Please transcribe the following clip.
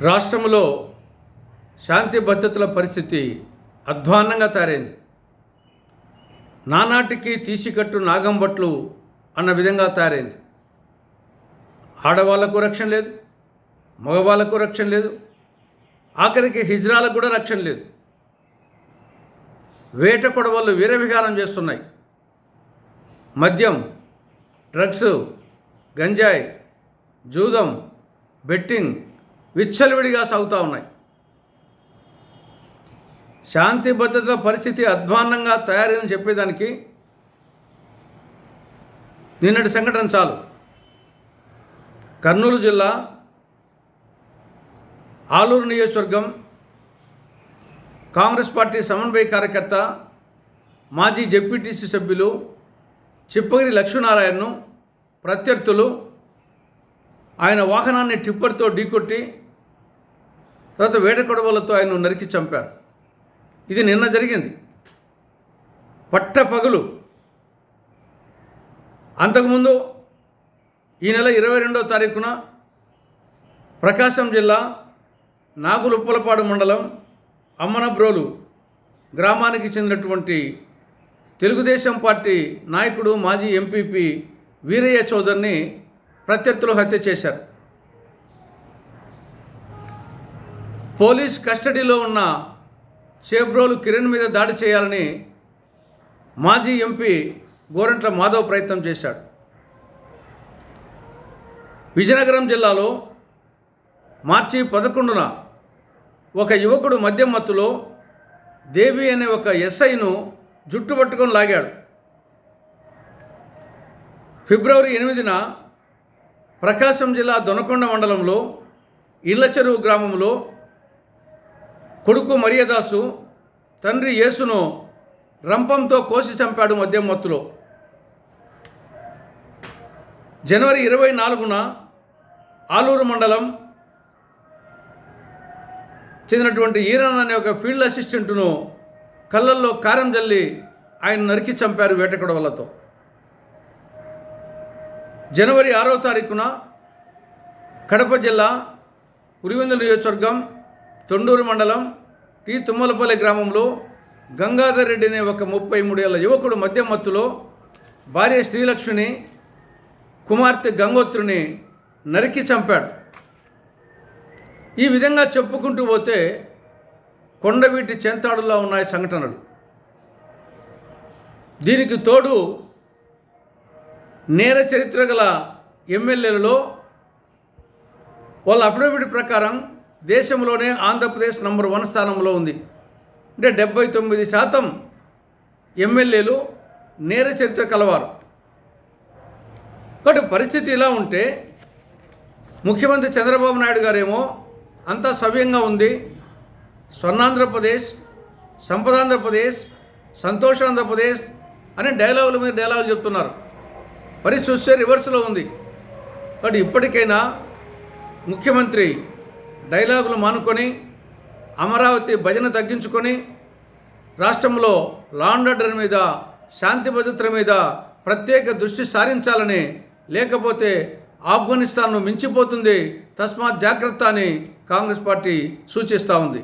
రాష్ట్రంలో శాంతి భద్రతల పరిస్థితి అధ్వాన్నంగా తయారైంది. నానాటికి తీసికట్టు నాగంబట్లు అన్న విధంగా తయారైంది. ఆడవాళ్ళకు రక్షణ లేదు మగవాళ్ళకు రక్షణ లేదు ఆఖరికి హిజ్రాలకు కూడా రక్షణ లేదు. వేట కొడవళ్ళు వీరవిహారం చేస్తున్నాయి. మద్యం డ్రగ్స్ గంజాయి జూదం బెట్టింగ్ విచ్చలవిడిగా సాగుతూ ఉన్నాయి. శాంతి భద్రతల పరిస్థితి అధ్వాన్నంగా తయారైందని చెప్పేదానికి నిన్నటి సంఘటన చాలు. కర్నూలు జిల్లా ఆలూరు నియోజకవర్గం కాంగ్రెస్ పార్టీ సమన్వయ కార్యకర్త మాజీ జెడ్పీటీసీ సభ్యులు చిప్పగిరి లక్ష్మీనారాయణను ప్రత్యర్థులు ఆయన వాహనాన్ని టిప్పర్తో ఢీకొట్టి తర్వాత వేట కొడవలతో ఆయన నరికి చంపారు. ఇది నిన్న జరిగింది. పట్ట పగులు అంతకుముందు ఈ నెల ఇరవై రెండో తారీఖున ప్రకాశం జిల్లా నాగులుప్పలపాడు మండలం అమ్మనబ్రోలు గ్రామానికి చెందినటువంటి తెలుగుదేశం పార్టీ నాయకుడు మాజీ ఎంపీపీ వీరయ్య చౌదరిని ప్రత్యర్థులు హత్య చేశారు. పోలీస్ కస్టడీలో ఉన్న షేబ్రోలు కిరణ్ మీద దాడి చేయాలని మాజీ ఎంపీ గోరంట్ల మాధవ్ ప్రయత్నం చేశాడు. విజయనగరం జిల్లాలో మార్చి పదకొండున ఒక యువకుడు మద్యం మత్తులో దేవి అనే ఒక ఎస్ఐను జుట్టు పట్టుకొని లాగాడు. ఫిబ్రవరి ఎనిమిదిన ప్రకాశం జిల్లా దొనకొండ మండలంలో ఇళ్ళ చెరువు గ్రామంలో కొడుకు మరియదాసు తండ్రి యేసును రంపంతో కోసి చంపాడు మద్యం మత్తులో జనవరి ఇరవై నాలుగున ఆలూరు మండలం చెందినటువంటి ఈరాన్ అనే ఒక ఫీల్డ్ అసిస్టెంట్ను కళ్ళల్లో కారం జల్లి ఆయన నరికి చంపారు వేటకొడవలతో. జనవరి ఆరో తారీఖున కడప జిల్లా ఉరివెందుల నియోజకవర్గం తొండూరు మండలం టీ తుమ్మలపల్లి గ్రామంలో గంగాధర్ రెడ్డి అనే ఒక ముప్పై మూడేళ్ళ యువకుడు మద్యం మత్తులో భార్య శ్రీలక్ష్మిని కుమార్తె గంగోత్రుని నరికి చంపాడు. ఈ విధంగా చెప్పుకుంటూ పోతే కొండవీటి చెంతాడులా ఉన్నాయి సంఘటనలు. దీనికి తోడు నేర చరిత్ర గల ఎమ్మెల్యేలలో వాళ్ళ అఫిడవిట్ ప్రకారం దేశంలోనే ఆంధ్రప్రదేశ్ నంబర్ వన్ స్థానంలో ఉంది. అంటే డెబ్బై తొమ్మిది శాతం ఎమ్మెల్యేలు నేర చరిత్ర కలవారు. కాబట్టి పరిస్థితి ఇలా ఉంటే ముఖ్యమంత్రి చంద్రబాబు నాయుడు గారేమో అంతా సవ్యంగా ఉంది. స్వర్ణాంధ్రప్రదేశ్ సంపదాంధ్రప్రదేశ్ సంతోషాంధ్రప్రదేశ్ అనే డైలాగుల మీద డైలాగులు చెప్తున్నారు. పరిస్థితి చూస్తే రివర్స్లో ఉంది. కాబట్టి ఇప్పటికైనా ముఖ్యమంత్రి డైలాగులు మానుకొని అమరావతి భజన తగ్గించుకొని రాష్ట్రంలో లాండర్డర్ మీద శాంతి భద్రతల మీద ప్రత్యేక దృష్టి సారించాలని లేకపోతే ఆఫ్ఘనిస్తాన్ను మించిపోతుంది తస్మాత్ జాగ్రత్త అని కాంగ్రెస్ పార్టీ సూచిస్తూ ఉంది.